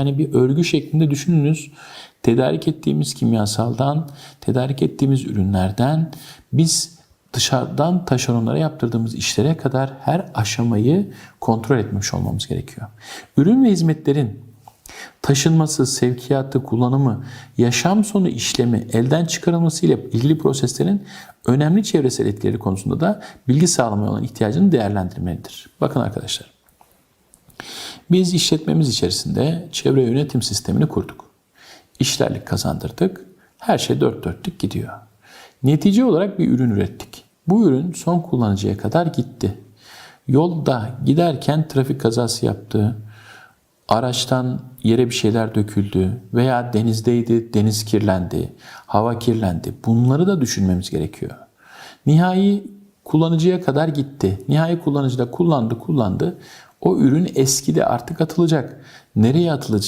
Yani bir örgü şeklinde düşününüz. Tedarik ettiğimiz kimyasaldan, tedarik ettiğimiz ürünlerden biz dışarıdan taşeronlara yaptırdığımız işlere kadar her aşamayı kontrol etmiş olmamız gerekiyor. Ürün ve hizmetlerin taşınması, sevkiyatı, kullanımı, yaşam sonu işlemi, elden çıkarılması ile ilgili proseslerin önemli çevresel etkileri konusunda da bilgi sağlamaya olan ihtiyacını değerlendirmelidir. Bakın arkadaşlar. Biz işletmemiz içerisinde çevre yönetim sistemini kurduk. İşlerlik kazandırdık. Her şey dört dörtlük gidiyor. Netice olarak bir ürün ürettik. Bu ürün son kullanıcıya kadar gitti. Yolda giderken trafik kazası yaptı. Araçtan yere bir şeyler döküldü veya denizdeydi, deniz kirlendi, hava kirlendi. Bunları da düşünmemiz gerekiyor. Nihai kullanıcıya kadar gitti. Nihai kullanıcı da kullandı, kullandı. O ürün eskidi artık atılacak. Nereye atılacağını